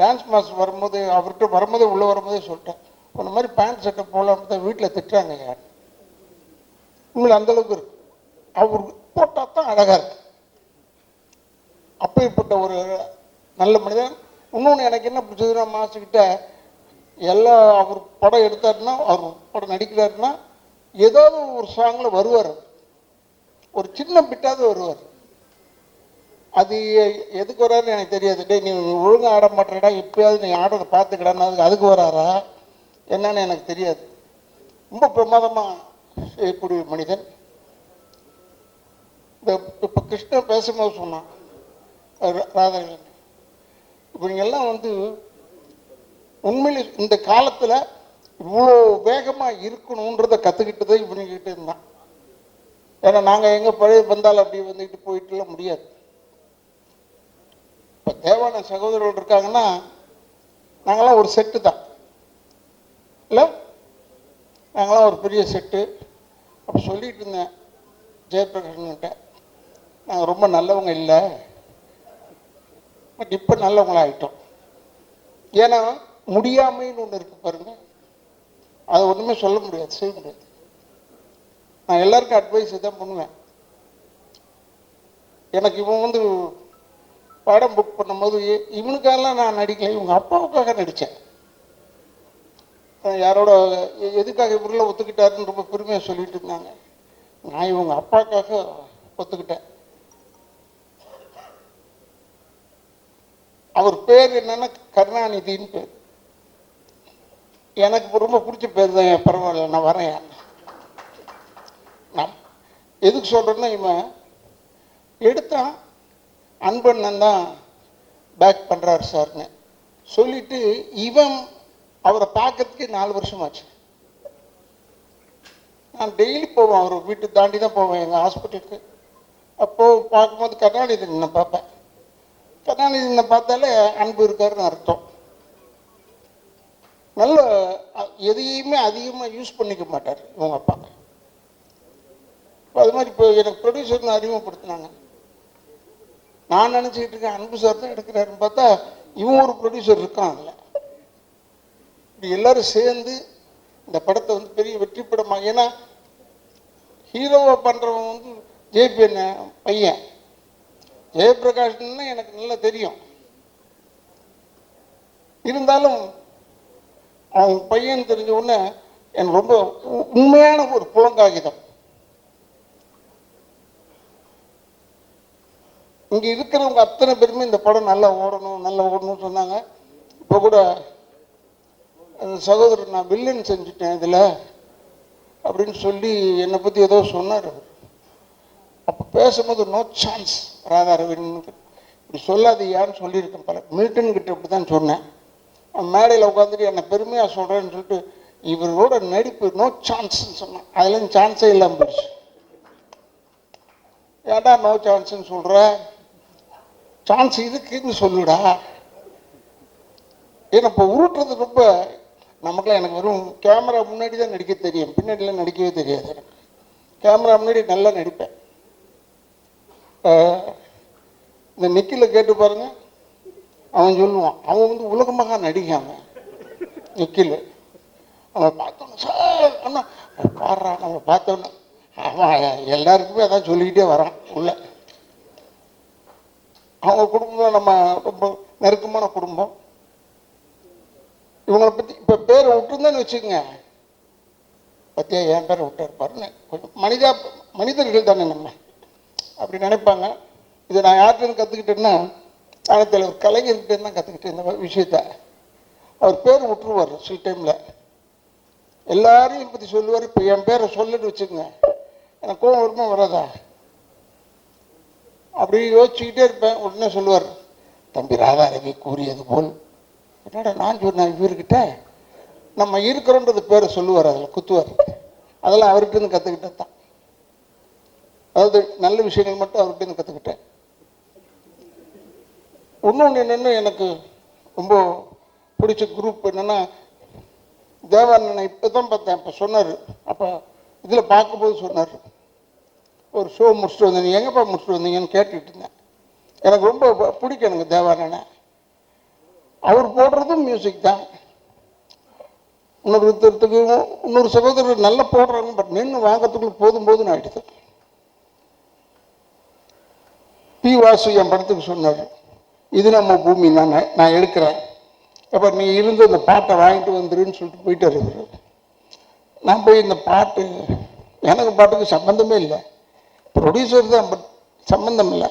Dance master வரும்போது அவர்கிட்ட வரும்போதே உள்ளே வரும்போதே சொல்லிட்டேன். இந்த மாதிரி பேண்ட் சட்டை போலாம் தான் வீட்டில் திட்டுறாங்க யார்? உண்மையில் அந்த அளவுக்கு இருக்கு. அவர் போட்டால் தான் அழகாக இருக்கு. அப்பேற்பட்ட ஒரு நல்ல மனிதன். இன்னொன்று எனக்கு என்ன பிடிச்சதுன்னா மாஸ்டர்கிட்ட எல்லா அவர் படம் எடுத்தாருன்னா அவர் படம் நடிக்கிறாருன்னா ஏதாவது ஒரு சாங்கில் வருவார். ஒரு சின்ன பிட்டாவது வருவார். அது எதுக்கு வராருன்னு எனக்கு தெரியாது. டேய் நீ ஒழுங்காக ஆட மாட்டேடா இப்பயாவது நீ ஆடுறத பார்த்துக்கடான்னு அதுக்கு அதுக்கு வராரா? என்னன்னு எனக்கு தெரியாது. ரொம்ப பிரமாதமாக செய்யக்கூடிய மனிதன். இந்த இப்போ கிருஷ்ணன் பேசும்போது சொன்னான் ரா- ராதாகிருஷ்ணன் இப்போ நீங்கெல்லாம் வந்து உண்மையில் இந்த காலத்தில் இவ்வளோ வேகமாக இருக்கணுன்றத கற்றுக்கிட்டதே இவனுங்கிட்ட இருந்தான். ஏன்னா நாங்கள் எங்கே பழைய வந்தாலும் அப்படி வந்துக்கிட்டு போயிட்டுலாம் முடியாது. இப்போ தேவான சகோதரர்கள் இருக்காங்கன்னா நாங்களாம் ஒரு செட்டு தான். இல்லை? நாங்களாம் ஒரு பெரிய செட்டு அப்போ சொல்லிட்டு இருந்தேன் ஜெயபிரகாஷ்கிட்ட நாங்கள் ரொம்ப நல்லவங்க இல்லை. பட் இப்போ நல்லவங்களாகிட்டோம் ஏன்னா முடியாமைன்னு ஒன்று இருக்கு பாருங்க. அதை ஒன்றுமே சொல்ல முடியாது செய்ய முடியாது. நான் எல்லாருக்கும் அட்வைஸ் தான் பண்ணுவேன். எனக்கு இவன் வந்து படம் புக் பண்ணும்போது இவனுக்காகலாம் நான் நடிக்கல இவங்க அப்பாவுக்காக நடித்தேன் யாரோட எதுக்காக இவரில் ஒத்துக்கிட்டாருன்னு ரொம்ப பெருமையாக சொல்லிட்டு இருந்தாங்க. நான் இவங்க அப்பாவுக்காக ஒத்துக்கிட்டேன். அவர் பேர் என்னன்னா கருணாநிதின்னு பேர். எனக்கு ரொம்ப பிடிச்ச பேர் தான் பரவாயில்ல நான் வரேன். நான் எதுக்கு சொல்கிறேன்னா இவன் எடுத்தான் அன்பண்ணன் தான் பேக் பண்ணுறாரு சார்னு சொல்லிட்டு இவன் அவரை பார்க்கறதுக்கு நாலு வருஷமாச்சு. நான் டெய்லி போவேன் அவர் வீட்டு தாண்டி தான் போவேன் எங்கள் ஹாஸ்பிட்டலுக்கு அப்போது பார்க்கும்போது கருணாநிதி நான் பார்ப்பேன். கருணாநிதி பார்த்தாலே அன்பு இருக்காருன்னு அர்த்தம். நல்ல எதையுமே அதிகமாக யூஸ் பண்ணிக்க மாட்டார் இவங்க அப்பா. அது மாதிரி இப்போ எனக்கு ப்ரொடியூசர்னு அறிமுகப்படுத்தினாங்க. நான் நினச்சிக்கிட்டு இருக்கேன் அன்பு சார் தான் எடுக்கிறாருன்னு பார்த்தா இவன் ஒரு ப்ரொடியூசர் இருக்கான் அதில் இப்படி எல்லாரும் சேர்ந்து இந்த படத்தை வந்து பெரிய வெற்றி படமாக ஏன்னா ஹீரோவை பண்ணுறவன் வந்து ஜேபி என்ன பையன். ஜெயபிரகாஷ்னா எனக்கு நல்லா தெரியும். இருந்தாலும் அவன் பையன் தெரிஞ்ச உடனே எனக்கு ரொம்ப உ- உண்மையான ஒரு புலங்காகிதம். இங்க இருக்கிறவங்க அத்தனை பேருமே இந்த படம் நல்லா ஓடணும் நல்லா ஓடணும்னு சொன்னாங்க. இப்போ கூட அந்த சகோதரர் நான் வில்லன் செஞ்சுட்டேன் இதில் அப்படின்னு சொல்லி என்னை பற்றி ஏதோ சொன்னார் அவர். அப்போ பேசும்போது நோ சான்ஸ் ராதா ராதாரவின்னு இப்படி சொல்லாதையான்னு சொல்லியிருக்கேன் பல. மில்டன் கிட்ட இப்படி தான் சொன்னேன் மேடையில் உட்காந்துட்டு என்னை பெருமையாக சொல்கிறேன்னு சொல்லிட்டு இவரோட நடிப்பு நோ சான்ஸ்ன்னு சொன்னான். அதெல்லாம் சான்ஸே இல்லாமல் போயிடுச்சு. ஏன்டா நோ சான்ஸ்ன்னு சொல்கிற சான்ஸ் இருக்குன்னு சொல்லுடா. ஏன்னா இப்போ உருட்டுறது ரொம்ப நமக்குலாம் எனக்கு வெறும் கேமரா முன்னாடி தான் நடிக்க தெரியும். பின்னாடிலாம் நடிக்கவே தெரியாது. எனக்கு கேமரா முன்னாடி நல்லா நடிப்பேன். இந்த நிக்கில கேட்டு பாருங்க. அவன் சொல்லுவான் அவன் வந்து உலகமாக நடிகை நிக்கில். அவன் பார்த்தோன்னு சார் அண்ணா பாடுறான் அவன் பார்த்தோன்னு. அவன் எல்லாருக்குமே அதான் சொல்லிக்கிட்டே வரான் உள்ள. அவங்க குடும்பம் நம்ம ரொம்ப நெருக்கமான குடும்பம். இவங்களை பற்றி இப்போ பேரை விட்டுருந்தேன்னு வச்சுக்கோங்க. பத்தியா? என் பேரை விட்டார் பாருங்க கொஞ்சம் மனிதா மனிதர்கள் தானே நம்ம. அப்படி நினைப்பாங்க. இதை நான் யார்கிட்ட கற்றுக்கிட்டேன்னா ஆனத்தில் ஒரு கலைஞர்கிட்ட தான் கற்றுக்கிட்டேன் இந்த விஷயத்த. அவர் பேர் விட்டுருவார் சில டைமில் எல்லாரையும் பற்றி சொல்லுவார். இப்போ என் பேரை சொல்லுன்னு வச்சுக்கோங்க. எனக்கு கோவம் வருமா வராதா? அப்படி யோசிச்சுக்கிட்டே இருப்பேன். உடனே சொல்லுவார் தம்பி ராதாரவி கூறியது போல். என்னடா நான் சொன்னேன் இவர்கிட்ட? நம்ம இருக்கிறோன்றது பேரை சொல்லுவார் அதில் குத்துவார். அதெல்லாம் அவர்கிட்ட கற்றுக்கிட்டது தான். அதாவது நல்ல விஷயங்கள் மட்டும் அவர்கிட்டருந்து கற்றுக்கிட்டேன் இன்னொன்று என்னென்னு எனக்கு ரொம்ப பிடிச்ச குரூப் என்னென்னா தேவானனை இப்போ தான் பார்த்தேன். அப்போ சொன்னார். அப்போ இதில் பார்க்கும்போது சொன்னார். ஒரு ஷோ முடிச்சுட்டு வந்தீங்க எங்கேப்பா முடிச்சுட்டு வந்தீங்கன்னு கேட்டுக்கிட்டு இருந்தேன். எனக்கு ரொம்ப பிடிக்கும் எனக்கு தேவானனை அவர் போடுறதும் மியூசிக் தான். இன்னொருத்தருக்கு இன்னொரு சகோதரர் நல்லா போடுறாங்க. பட் நின்று வாங்கிறதுக்குள்ள போதும் போதும்னு ஆயிடுது. பி வாசு என் படத்துக்கு சொன்னார். இது நம்ம பூமி நான் நான் எடுக்கிறேன். அப்போ நீ இருந்து அந்த பாட்டை வாங்கிட்டு வந்துருன்னு சொல்லிட்டு போயிட்டு இருக்கிறது நான் போய் இந்த பாட்டு எனக்கு பாட்டுக்கு சம்மந்தமே இல்லை. ப்ரொடியூசர் தான் பட் சம்மந்தம் இல்லை.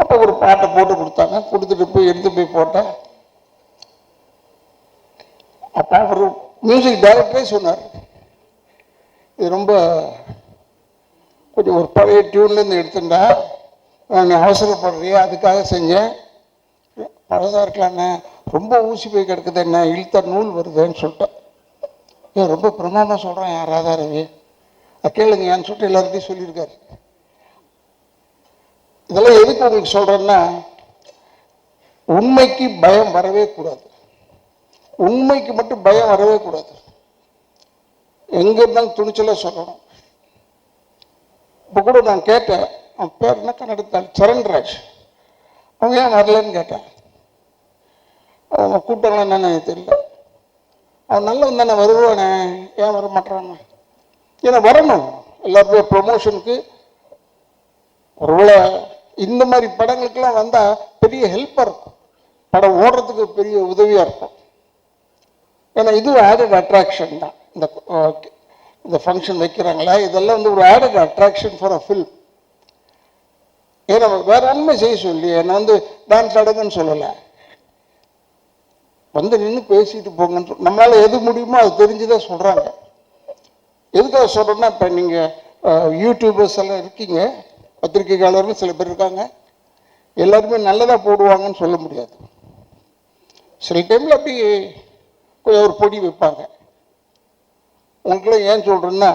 அப்போ ஒரு பாட்டை போட்டு கொடுத்தாங்க. கொடுத்துட்டு போய் எடுத்து போய் போட்டேன். அப்போ அவர் மியூசிக் டைரக்டரே சொன்னார். இது ரொம்ப கொஞ்சம் ஒரு பழைய டியூன்லேருந்து எடுத்துட்டா நான் அவசரப்படுறியா அதுக்காக செஞ்சேன். பழசாக இருக்கலாண்ணே ரொம்ப ஊசி போய் கிடக்குது என்ன? இழுத்த நூல் வருதுன்னு சொல்லிட்டேன். ஏன் ரொம்ப பிரமாதமாக சொல்கிறேன் யாராவது ரவி கேளுங்க என் சொல்லிட்டு எல்லார்கிட்டையும் சொல்லியிருக்காரு. இதெல்லாம் எதுக்கு உங்களுக்கு சொல்கிறேன்னா உண்மைக்கு பயம் வரவே கூடாது. உண்மைக்கு மட்டும் பயம் வரவே கூடாது. எங்க இருந்தாலும் துணிச்சலாக சொல்லணும். இப்போ கூட நான் கேட்டேன் அவன் பேர் என்ன கன்னடத்தால் சரண்ராஜ். அவங்க ஏன் வரலன்னு கேட்டேன். அவங்க கூப்பிட்டாங்களா என்னன்னு எனக்கு தெரியல. அவன் நல்லவன் தானே வருவானே ஏன் வர மாட்டாங்க ஏன்னா வரணும். எல்லாருமே ப்ரொமோஷனுக்கு ஒருவேளை இந்த மாதிரி படங்களுக்கெல்லாம் வந்தால் பெரிய ஹெல்ப்பாக இருக்கும். படம் ஓடுறதுக்கு பெரிய உதவியாக இருக்கும். ஏன்னா இது ஆடட் அட்ராக்ஷன் தான். இந்த ஓகே. இந்த ஃபங்க்ஷன் வைக்கிறாங்களா? இதெல்லாம் வந்து ஒரு added attraction for a film ஏன்னா வேற ஒன்றுமே செய்ய சொல்லி என்ன வந்து டான்ஸ் அடங்குன்னு சொல்லலை. வந்து நின்று பேசிட்டு போங்கன்னு நம்மளால் நம்மளால எது முடியுமோ அது தெரிஞ்சுதான் சொல்கிறாங்க எதுக்காக சொல்கிறேன்னா இப்போ நீங்கள் யூடியூபர்ஸ் எல்லாம் இருக்கீங்க பத்திரிகையாளர்கள் சில பேர் இருக்காங்க. எல்லாருமே நல்லதாக போடுவாங்கன்னு சொல்ல முடியாது. சில டைமில் அப்படி கொஞ்சம் ஒரு பொடி வைப்பாங்க. உங்களுக்குலாம் ஏன் சொல்கிறேன்னா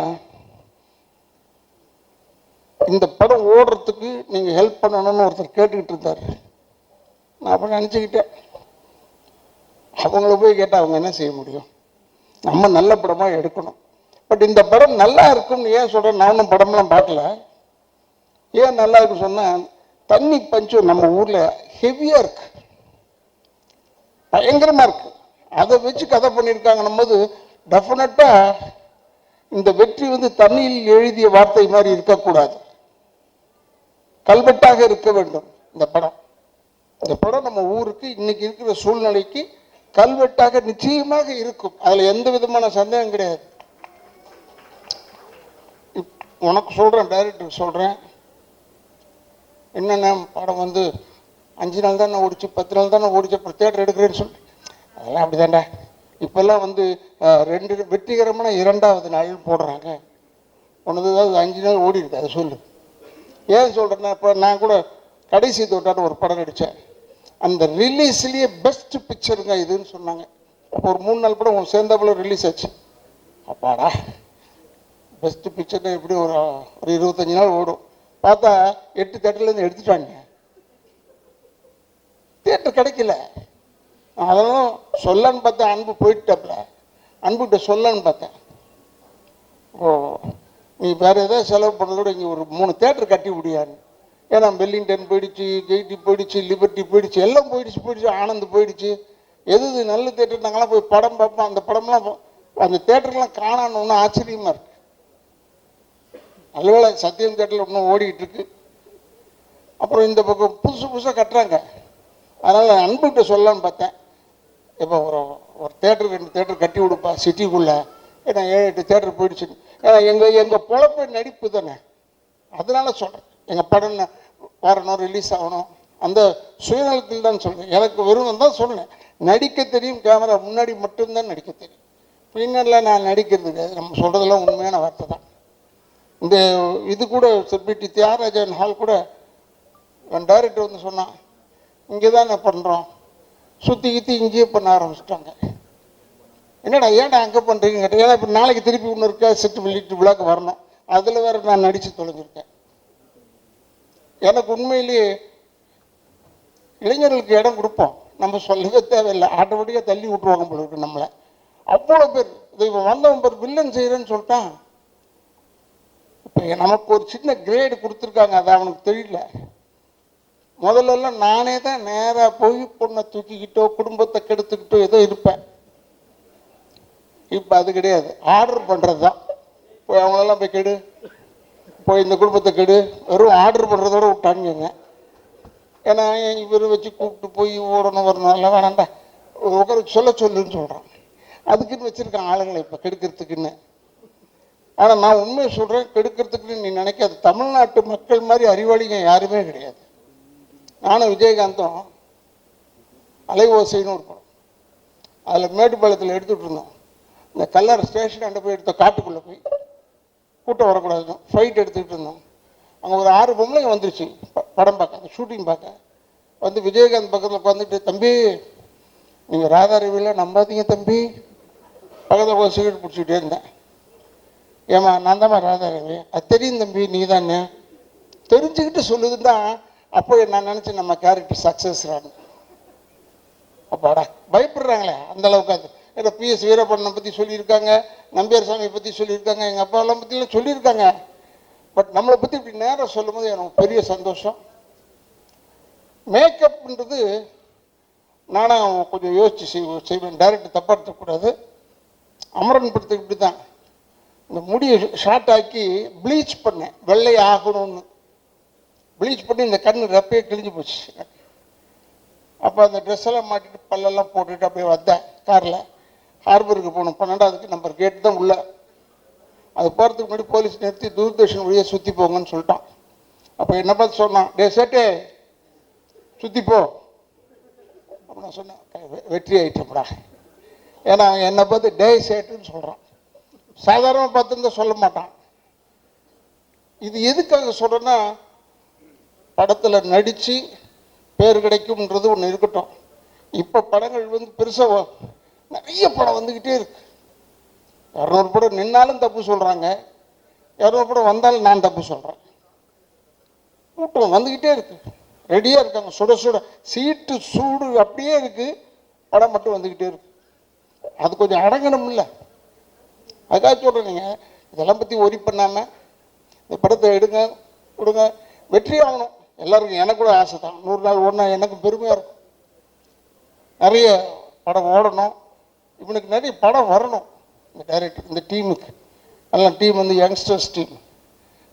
இந்த படம் ஓடுறதுக்கு நீங்கள் ஹெல்ப் பண்ணணும்னு ஒருத்தர் கேட்டுக்கிட்டு இருந்தார். நான் அப்போ நினச்சிக்கிட்டேன். அவங்கள போய் கேட்டால் அவங்க என்ன செய்ய முடியும்? நம்ம நல்ல படமாக எடுக்கணும். பட் இந்த படம் நல்லா இருக்கும்னு ஏன் சொல்கிறேன் நானும் படம்லாம் பார்க்கல. ஏன் நல்லா இருக்கு சொன்னால் தண்ணி பஞ்சம் நம்ம ஊரில் ஹெவியாக இருக்கு. பயங்கரமாக இருக்கு. அதை வச்சு கதை பண்ணியிருக்காங்கன்னும் போது டெஃபினட்டாக இந்த வெற்றி வந்து தண்ணியில் எழுதிய வார்த்தை மாதிரி இருக்கக்கூடாது. கல்வெட்டாக இருக்க வேண்டும் இந்த படம். இந்த படம் நம்ம ஊருக்கு இன்னைக்கு இருக்கிற சூழ்நிலைக்கு கல்வெட்டாக நிச்சயமாக இருக்கும். அதில் எந்த விதமான சந்தேகம் கிடையாது. உனக்கு சொல்கிறேன் டைரக்டருக்கு சொல்கிறேன் என்னென்ன படம் வந்து அஞ்சு நாள் தானே ஓடிச்சு பத்து நாள் தானே ஓடிச்சு அப்புறம் தேட்டர் எடுக்கிறேன்னு சொல்லி. அதெல்லாம் அப்படிதான்டா இப்போல்லாம் வந்து ரெண்டு வெற்றிகரமான இரண்டாவது நாள் போடுறாங்க. ஒன்று ஏதாவது அஞ்சு நாள் ஓடி இருக்கு அதை சொல்லு. ஏன் சொல்கிறேன்னா இப்போ நான் கூட கடைசி தோட்டான்னு ஒரு படம் நடித்தேன் அந்த ரிலீஸ்லேயே பெஸ்ட் பிக்சருங்க இதுன்னு சொன்னாங்க. அப்போ ஒரு மூணு நாள் படம் சேர்ந்தாப்புல ரிலீஸ் ஆச்சு. அப்பாடா. ஃபஸ்ட்டு பிக்சர் எப்படி ஒரு ஒரு இருபத்தஞ்சி நாள் ஓடும். பார்த்தா எட்டு தேட்டர்லேருந்து எடுத்துட்டாங்க. தேட்டர் கிடைக்கல. அதெல்லாம் சொல்லன்னு பார்த்தேன் அன்பு போயிட்டாப்ல. அன்புகிட்ட சொல்லன்னு பார்த்தேன் ஓ நீ வேறு எதாவது செலவு பண்ணதோட இங்கே ஒரு மூணு தேட்டர் கட்டி விடியான்னு. ஏன்னா பெல்லிங்டன் போயிடுச்சு ஜெய்டி போயிடுச்சு லிபர்ட்டி போயிடுச்சு எல்லாம் போயிடுச்சு போயிடுச்சு ஆனந்த் போயிடுச்சு. எது நல்ல தேட்டர் நாங்களாம் போய் படம் பார்ப்போம். அந்த படம்லாம் அந்த தேட்டர்லாம் காணணும்னு ஆச்சரியமாக இருக்குது நல்லவேளை சத்தியம் தேட்டரில் இன்னும் ஓடிக்கிட்டு இருக்கு அப்புறம் இந்த பக்கம் புதுசு புதுசாக கட்டுறாங்க. அதனால் அன்புகிட்ட சொல்லலான்னு பார்த்தேன். இப்போ ஒரு ஒரு தேட்டர் ரெண்டு தேட்டர் கட்டி கொடுப்பா சிட்டிக்குள்ளே. ஏன்னா ஏழு எட்டு தேட்டர் போயிடுச்சு. ஏன்னா எங்கள் எங்கள் பொழப்பு நடிப்பு தானே. அதனால சொல்கிறேன் எங்கள் படம் வரணும் ரிலீஸ் ஆகணும். அந்த சுயநலத்தில் தான் சொல்கிறேன் எனக்கு வெறும் தான் சொன்னேன் நடிக்க தெரியும் கேமரா முன்னாடி மட்டும்தான் நடிக்க தெரியும். பின்னரில் நான் நடிக்கிறது கிடையாது நம்ம சொல்கிறதெல்லாம் உண்மையான வார்த்தை தான். இந்த இது கூட செப்பிட்டி தியாகராஜன் ஹால் கூட என் டைரக்டர் வந்து சொன்னான் இங்கே தானே பண்ணுறோம் சுற்றி கித்தி இங்கேயே பண்ண ஆரம்பிச்சிட்டாங்க. என்னடா ஏன்டா அங்கே பண்ணுறீங்க கேட்டேன் ஏன்னா இப்போ நாளைக்கு திருப்பி ஒன்று இருக்கா செட்டு வெளியிட்டு விழாக்கு வரணும். அதில் வேறு நான் நடித்து தொலைஞ்சிருக்கேன். எனக்கு உண்மையிலேயே இளைஞர்களுக்கு இடம் கொடுப்போம். நம்ம சொல்லவே தேவையில்லை. ஆட்டோமேட்டிக்காக தள்ளி விட்டுருவாங்க போல இருக்கு நம்மளை. அவ்வளோ பேர் இது வந்தவன் பேர் வில்லன் செய்கிறேன்னு சொல்லிட்டான். நமக்கு ஒரு சின்ன கிரேடு கொடுத்துருக்காங்க அது அவனுக்கு தெரியல. முதல்லலாம் நானே தான் நேராக போய் பொண்ணை தூக்கிக்கிட்டோ குடும்பத்தை கெடுத்துக்கிட்டோ ஏதோ இருப்பேன். இப்போ அது கிடையாது. ஆர்டர் பண்ணுறது தான் போய் அவங்களெல்லாம் போய் கெடு. போய் இந்த குடும்பத்தை கெடு. வெறும் ஆர்டர் பண்ணுறதோட விட்டானுங்க ஏன்னா இவர் வச்சு கூப்பிட்டு போய் ஓடணும் வரணும் எல்லாம் வேணாண்டா உட்கார சொல்ல சொல்லுன்னு சொல்கிறான் அதுக்குன்னு வச்சுருக்கான் ஆளுங்களை இப்போ கெடுக்கிறதுக்குன்னு. ஆனால் நான் உண்மையை சொல்கிறேன் கெடுக்கிறதுக்கு நீ நினைக்காது. தமிழ்நாட்டு மக்கள் மாதிரி அறிவாளிங்க யாருமே கிடையாது. நானும் விஜயகாந்தும் அலைவோசைன்னு ஒரு படம். அதில் மேட்டுப்பாளையத்தில் எடுத்துகிட்டு இருந்தோம். இந்த கல்லர் ஸ்டேஷன் அண்டை போய் எடுத்தோம் காட்டுக்குள்ளே போய். கூட்டம் வரக்கூடாதுன்னு ஃபைட் எடுத்துக்கிட்டு இருந்தோம். அங்கே ஒரு ஆறு பொம்பளைங்க வந்துருச்சு ப- படம் பார்க்க ஷூட்டிங் பார்க்க. வந்து விஜயகாந்த் பக்கத்தில் உட்காந்துட்டு தம்பி நீங்கள் ராதாரவியில் நம்பாதீங்க தம்பி. பக்கத்தில் ஒரு சிகரெட் பிடிச்சிக்கிட்டே இருந்தேன். ஏமா நான் தாம்மா ராதாரவி அது தெரியும் தம்பி நீ தானே தெரிஞ்சுக்கிட்டு சொல்லுதுன்னு தான் அப்போ நான் நினச்சேன் நம்ம கேரக்டர் சக்ஸஸ் அப்பாடா பயப்படுறாங்களே அந்த அளவுக்கு அது. ஏன்னா பிஎஸ் வீரப்பண்ணனை பற்றி சொல்லியிருக்காங்க நம்பியார் சாமியை பற்றி சொல்லியிருக்காங்க எங்கள் அப்பாவெல்லாம் பற்றிலாம் சொல்லியிருக்காங்க. பட் நம்மளை பற்றி இப்படி நேரம் சொல்லும்போது எனக்கு பெரிய சந்தோஷம். மேக்கப்ன்றது நானும் கொஞ்சம் யோசிச்சு செய்வேன் செய்வேன். டைரக்ட் தப்பாக எடுத்துக்கூடாது அமரன் படத்துக்கு இப்படி தான் இந்த முடியை ஷார்ட் ஆக்கி ப்ளீச் பண்ணேன். வெள்ளை ஆகணும்னு. ப்ளீச் பண்ணி இந்த கண்ணு ரப்பையே கிழிஞ்சு போச்சு. அப்போ அந்த ட்ரெஸ் எல்லாம் மாட்டிட்டு பல்லெல்லாம் போட்டுட்டு அப்படியே வந்தேன். காரில் ஹார்பருக்கு போகணும் பன்னெண்டாவதுக்கு நம்பர் கேட்டு தான் உள்ள. அது போகிறதுக்கு முன்னாடி போலீஸ் நிறுத்தி தூர்தர்ஷன் வழியாக சுற்றி போங்கன்னு சொல்லிட்டான். அப்போ என்ன பார்த்து சொன்னான்? டே சேட்டே சுற்றி போ. அப்போ நான் சொன்னேன் வெற்றி ஆயிட்டோம்டா ஏன்னா அவன் என்னை பார்த்து டே சேட்டுன்னு சொல்கிறான் சாதாரணமாக பார்த்துருந்தா சொல்ல மாட்டான். இது எதுக்காக சொல்கிறேன்னா படத்தில் நடித்து பேர் கிடைக்கும்ன்றது ஒன்று இருக்கட்டும். இப்போ படங்கள் வந்து பெருசாக நிறைய படம் வந்துக்கிட்டே இருக்கு. இரநூறு படம் நின்னாலும் தப்பு சொல்கிறாங்க இரநூறு படம் வந்தாலும் நான் தப்பு சொல்கிறேன் கூட்டம் வந்துக்கிட்டே இருக்கு. ரெடியாக இருக்காங்க. சுட சுட சீட்டு சூடு அப்படியே இருக்குது படம் மட்டும் வந்துக்கிட்டே இருக்கு. அது கொஞ்சம் அடங்கணும் இல்லை அதுக்காக சொல்கிறேன் நீங்கள் இதெல்லாம் பற்றி ஒரி பண்ணாமல் இந்த படத்தை எடுங்க கொடுங்க. வெற்றி ஆகணும். எல்லாருக்கும் எனக்கு கூட ஆசை தான். நூறு நாள் ஓடினா எனக்கு பெருமையாக இருக்கும். நிறைய படம் ஓடணும். இவனுக்கு நிறைய படம் வரணும். இந்த டைரக்டர் இந்த டீமுக்கு நல்ல டீம் வந்து யங்ஸ்டர்ஸ் டீம்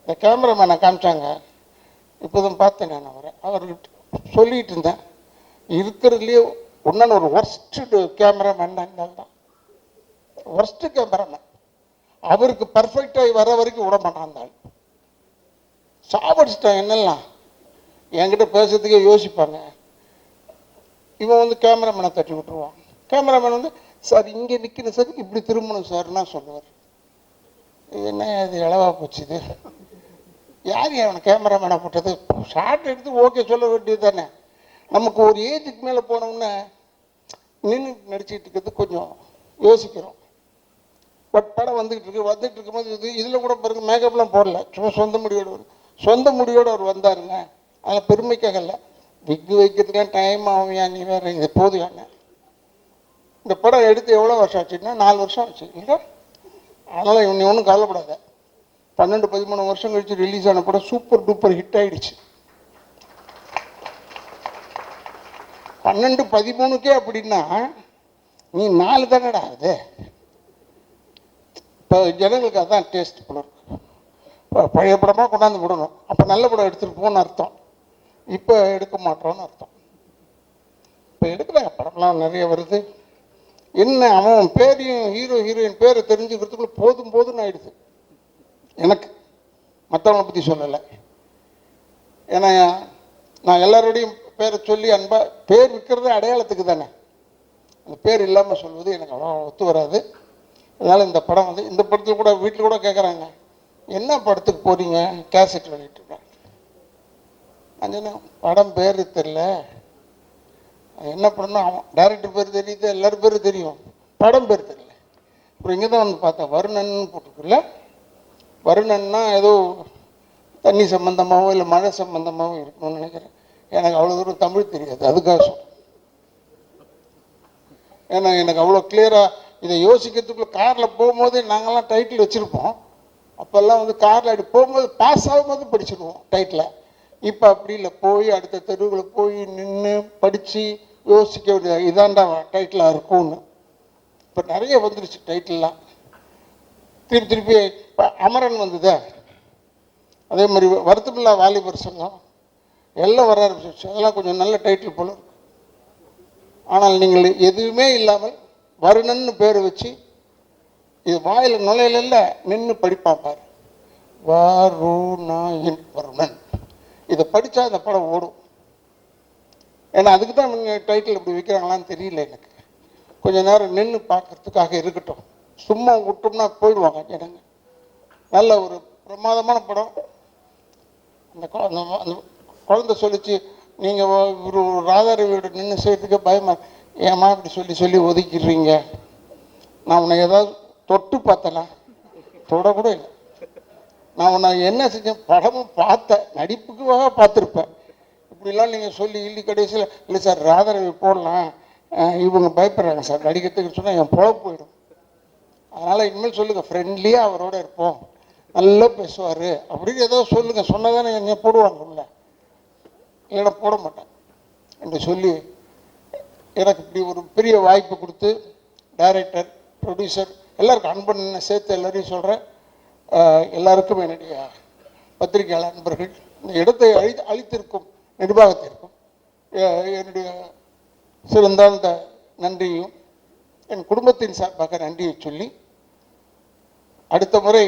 இந்த கேமராமேனை காமிச்சாங்க. இப்போதான் பார்த்தேன் நான் அவரை. அவர்கிட்ட சொல்லிகிட்டு இருந்தேன். இருக்கிறதுலேயே ஒன்றான ஒரு ஒர்ஸ்ட்டு கேமராமேன் தான் தான். ஒர்ஸ்ட்டு கேமராமேன் அவருக்கு பர்ஃபெக்டாகி வர வரைக்கும் விட மாட்டான் அந்த சாவடிச்சிட்டான் என்னெல்லாம்? என்கிட்ட பேசுறதுக்கே யோசிப்பாங்க. இவன் வந்து கேமராமேனை தட்டி விட்டுருவான். கேமராமேன் வந்து சார் இங்கே நிற்கிற சார். இப்படி திரும்பணும் சார்னா சொல்லுவார். என்ன இது இளவா போச்சு இது? யார் அவனை கேமராமேனை போட்டது? ஷார்ட் எடுத்து ஓகே சொல்ல வேண்டியது தானே. நமக்கு ஒரு ஏஜுக்கு மேலே போனோம்னா நின்று நடிச்சிட்டு இருக்கிறது கொஞ்சம் யோசிக்கிறோம். பட் படம் வந்துகிட்டு இருக்கு வந்துட்டு இருக்கும்போது இது இதில் கூட பாருங்க மேக்கப்லாம் போடல. சும்மா சொந்த முடியோடு வரும் சொந்த முடியோடு அவர் வந்தாருங்க. அதில் பெருமைக்காக இல்லை. விக்கு வைக்கிறதுக்கே டைம் ஆகும்யா நீ வேறு? இது போதும் இந்த படம் எடுத்து எவ்வளோ வருஷம் ஆச்சுன்னா நாலு வருஷம் ஆச்சு. இல்லை? அதனால் இவன் ஒன்றும் கவலைப்படாத. பன்னெண்டு பதிமூணு வருஷம் கழித்து ரிலீஸ் ஆன படம் சூப்பர் டூப்பர் ஹிட் ஆகிடுச்சு பன்னெண்டு பதிமூணுக்கே அப்படின்னா நீ நாலு தானடா அது இப்போ ஜனங்களுக்கு அதான் டேஸ்ட் படம் இப்போ பழைய படமாக கொண்டாந்து விடணும். அப்போ நல்ல படம் எடுத்துருப்போம்னு அர்த்தம். இப்போ எடுக்க மாட்டோம்னு அர்த்தம். இப்போ எடுக்கிறாங்க படம்லாம் நிறைய வருது. என்ன அவன் பேரையும் ஹீரோ ஹீரோயின் பேரை தெரிஞ்சுக்கிறதுக்குள்ள போதும் போதும்னு ஆயிடுது. எனக்கு. மற்றவங்களை பற்றி சொல்லலை. ஏன்னா நான் எல்லாரோடையும் பேரை சொல்லி அன்பா பேர் விற்கிறது அடையாளத்துக்கு தானே. அந்த பேர் இல்லாமல் சொல்வது எனக்கு அவ்வளோ ஒத்து வராது. அதனால் இந்த படம் வந்து இந்த படத்தில் கூட வீட்டில் கூட கேட்குறாங்க என்ன படத்துக்கு போகிறீங்க கேசட் வெளியிட்டு இருக்கேன் நான் சொன்னேன் படம் பேர் தெரில அது என்ன படம்னா அவன் டேரக்டர் பேர் தெரியுது எல்லாரும் பேரும் தெரியும். படம் பேர் தெரியல. அப்புறம் இங்கே தான் வந்து பார்த்தேன் வருணன் போட்டிருக்குல்ல? வருணன்னா ஏதோ தண்ணி சம்மந்தமாகவோ இல்லை மழை சம்மந்தமாகவோ இருக்கணும்னு நினைக்கிறேன். எனக்கு அவ்வளோ தூரம் தமிழ் தெரியாது அதுக்காக சொல்கிறேன் ஏன்னா எனக்கு அவ்வளோ கிளியராக இதை யோசிக்கிறதுக்குள்ள காரில் போகும்போதே நாங்கள்லாம் டைட்டில் வச்சுருப்போம். அப்போல்லாம் வந்து காரில் அப்படி போகும்போது பாஸ் ஆகும்போது படிச்சிருவோம் டைட்டில் இப்போ அப்படி இல்லை. போய் அடுத்த தெருவில் போய் நின்று படித்து யோசிக்க வேண்டிய இதாண்டா டைட்டிலாக இருக்கும்னு. இப்போ நிறைய வந்துருச்சு டைட்டில்லாம் திருப்பி திருப்பி இப்போ அமரன் வந்ததே? அதே மாதிரி வருத்தமில்லா வாலிபர் சங்கம். எல்லாம் வர ஆரம்பிச்சிருச்சு. அதெல்லாம் கொஞ்சம் நல்ல டைட்டில் போல ஆனால் நீங்கள் எதுவுமே இல்லாமல் வருணன்னு பேர் வச்சு இது வாயில் நுழையில நின்று படிப்பான் பாரு. வருணாயின் வருணன். இதை படித்தா அந்த படம் ஓடும். ஏன்னா அதுக்கு தான் நீங்கள் டைட்டில் இப்படி வைக்கிறாங்களான்னு தெரியல எனக்கு. கொஞ்சம் நேரம் நின்று பார்க்கறதுக்காக இருக்கட்டும். சும்மா விட்டோம்னா போயிடுவாங்க ஜனங்க. நல்ல ஒரு பிரமாதமான படம். அந்த குழந்த அந்த குழந்தை சொல்லிச்சு நீங்கள் ஒரு ராதாரி வீடு நின்று செய்யறதுக்கு பயமா ஏமா இப்படி சொல்லி சொல்லி ஒதுக்கிடுறீங்க? நான் உன்னை ஏதாவது தொட்டு பார்த்தனா? தொட கூட இல்லை. நான் உன்னை என்ன செஞ்சேன்? படமும் பார்த்தேன். நடிப்புக்காக பார்த்துருப்பேன். இப்படிலாம் நீங்கள் சொல்லி இல்லி கடைசியில் இல்லை சார் ராதரவி போடலாம். இவங்க பயப்படுறாங்க சார். நடிக்கிறதுக்கு சொன்னால் என் பொழப்பு போயிடும். அதனால் இனிமேல் சொல்லுங்கள் ஃப்ரெண்ட்லியாக அவரோட இருப்போம். நல்லா பேசுவார். அப்படின்னு ஏதோ சொல்லுங்கள் சொன்னதானே என்ன போடுவாங்க உள்ள இல்லைன்னா போட மாட்டேன். என்று சொல்லி எனக்கு இப்படி ஒரு பெரிய வாய்ப்பு கொடுத்து டைரக்டர் ப்ரொடியூசர் எல்லாருக்கும் அன்பன் சேர்த்து எல்லாரையும் சொல்கிறேன் எல்லாருக்கும் என்னுடைய பத்திரிகையாளர் நண்பர்கள் இந்த இடத்தை அழி அழித்திருக்கும் நிர்வாகத்திற்கும் என்னுடைய சிறந்தாழ்ந்த நன்றியும் என் குடும்பத்தின் சார்பாக நன்றியை சொல்லி அடுத்த முறை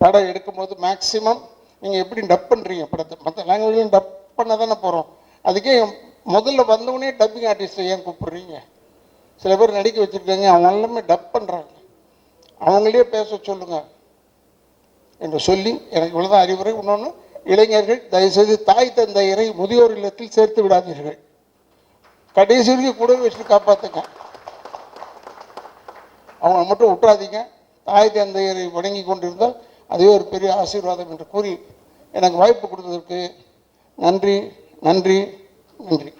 படம் எடுக்கும்போது மேக்சிமம் நீங்கள் எப்படி டப் பண்ணுறீங்க படத்தை? மற்ற லாங்குவேஜ்லையும் டப் பண்ண தானே போகிறோம் அதுக்கே முதல்ல வந்தவொடனே டப்பிங் ஆர்டிஸ்ட்டை ஏன் கூப்பிடுறீங்க? சில பேர் நடிக்க வச்சுருக்காங்க அவங்க எல்லாமே டப் பண்ணுறாங்க அவங்களே பேச சொல்லுங்க என்று சொல்லி எனக்கு இவ்வளோதான் அறிவுரை. இன்னொன்று இளைஞர்கள் தயவுசெய்து தாய் தந்தையரை முதியோர் இல்லத்தில் சேர்த்து விடாதீர்கள். கடைசி வரைக்கும் கூட வச்சுட்டு காப்பாற்றுங்க அவங்கள மட்டும் விட்டுறாதீங்க. தாய் தந்தையரை வணங்கி கொண்டிருந்தால் அதுவே ஒரு பெரிய ஆசீர்வாதம் என்று கூறி எனக்கு வாய்ப்பு கொடுத்ததற்கு நன்றி நன்றி. நன்றி